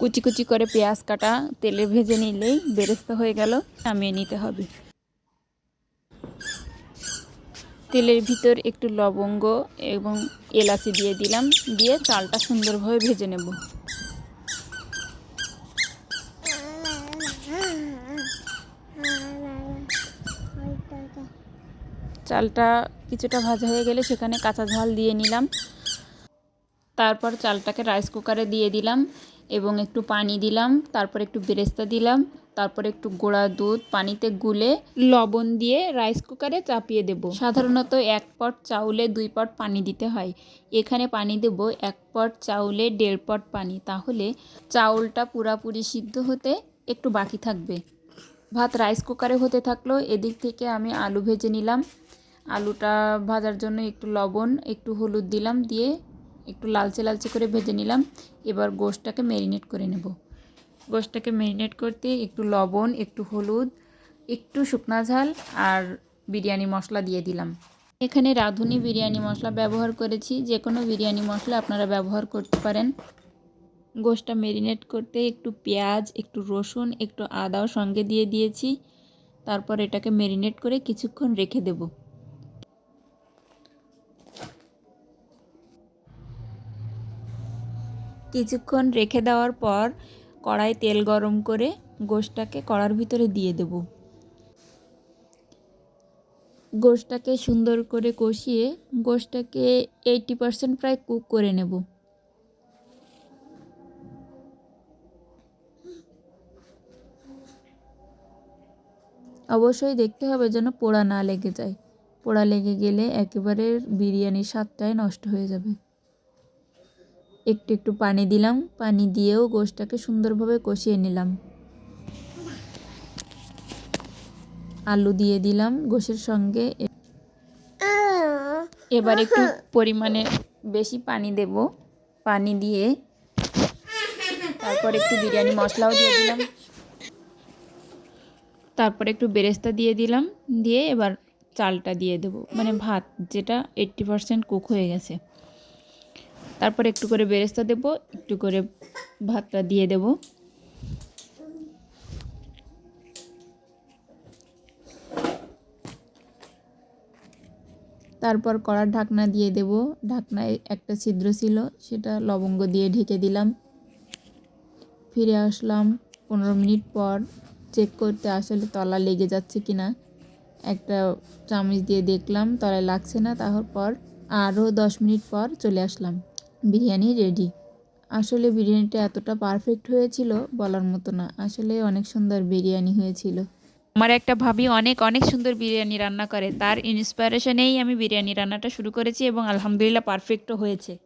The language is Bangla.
কুচি কুচি করে পেঁয়াজ কাটা, তেলে ভেজে নিলেই বেরেস্তা হয়ে গেল, নামিয়ে নিতে হবে। তেলের ভিতর একটু লবঙ্গ এবং এলাচি দিয়ে দিলাম, দিয়ে চালটা সুন্দরভাবে ভেজে নেব। চালটা কিছুটা ভাজা হয়ে গেলে সেখানে কাঁচা ঝাল দিয়ে নিলাম। তারপর চালটাকে রাইস কুকারে দিয়ে দিলাম। এবং একটু পানি দিলাম, তারপর একটু বেরেস্তা দিলাম, তারপর একটু গোড়া দুধ পানিতে গুলে লবণ দিয়ে রাইস কুকারে চাপিয়ে দেব। সাধারণত এক পট চাউলে দুই পট পানি দিতে হয়। এখানে পানি দেব এক পট চাউলে দেড় পট পানি। তাহলে চাউলটা পুরাপুরি সিদ্ধ হতে একটু বাকি থাকবে। ভাত রাইস কুকারে হতে থাকল। এদিক থেকে আমি আলু ভেজে নিলাম। আলুটা ভাজার জন্য একটু লবণ, একটু হলুদ দিলাম দিয়ে একটু লালচে লালচে করে ভেজে নিলাম। এবার গোশটাকে ম্যারিনেট করে নেব। গোশটাকে ম্যারিনেট করতে একটু লবণ, একটু হলুদ, একটু শুকনা ঝাল আর বিরিয়ানি মশলা দিয়ে দিলাম। এখানে রাঁধুনি বিরিয়ানি মশলা ব্যবহার করেছি। যে কোনো বিরিয়ানি মশলা আপনারা ব্যবহার করতে পারেন। গোশটা ম্যারিনেট করতে একটু পেঁয়াজ, একটু রসুন, একটু আদাও সঙ্গে দিয়ে দিয়েছি। তারপর এটাকে ম্যারিনেট করে কিছুক্ষণ রেখে দেবো। কিছুক্ষণ রেখে দেওয়ার পর কড়াই তেল গরম করে গোশটাকে কড়ার ভিতরে দিয়ে দেব। গোশটাকে সুন্দর করে কষিয়ে গোশটাকে এইটি পারসেন্ট প্রায় কুক করে নেব। অবশ্যই দেখতে হবে যেন পোড়া না লেগে যায়। পোড়া লেগে গেলে একেবারে বিরিয়ানির স্বাদটাই নষ্ট হয়ে যাবে। একটু একটু পানি দিলাম, পানি দিয়েও গোশটাকে সুন্দরভাবে কষিয়ে নিলাম। আলু দিয়ে দিলাম গোশের সঙ্গে। এবার একটু পরিমাণে বেশি পানি দেব। পানি দিয়ে তারপর একটু বিরিয়ানি মশলাও দিয়ে দিলাম। তারপর একটু বেরেস্তা দিয়ে দিলাম। দিয়ে এবার চালটা দিয়ে দেব। মানে ভাত যেটা এইট্টি পারসেন্ট কুক হয়ে গেছে। তারপর একটু করে বেরেস্তা দেব, একটু করে ভাতটা দিয়ে দেব। তারপর কড়ার ঢাকনা দিয়ে দেব। ঢাকনায় একটা ছিদ্র ছিল, সেটা লবঙ্গ দিয়ে ঢেকে দিলাম। ফিরে আসলাম পনেরো মিনিট পর। চেক করতে আসলে তলা লেগে যাচ্ছে কি না একটা চামচ দিয়ে দেখলাম, তলায় লাগছে না। তারপর আরও দশ মিনিট পর চলে আসলাম। বিরিয়ানি রেডি আসলে বিরিয়ানিটা এতটা পারফেক্ট হয়েছিল বলার মতো না। আসলে অনেক সুন্দর বিরিয়ানি হয়েছিল। আমার একটা ভাবি অনেক অনেক সুন্দর বিরিয়ানি রান্না করে। তার ইন্সপিরেশনেই আমি বিরিয়ানি রান্নাটা শুরু করেছি এবং আলহামদুলিল্লাহ পারফেক্টও হয়েছে।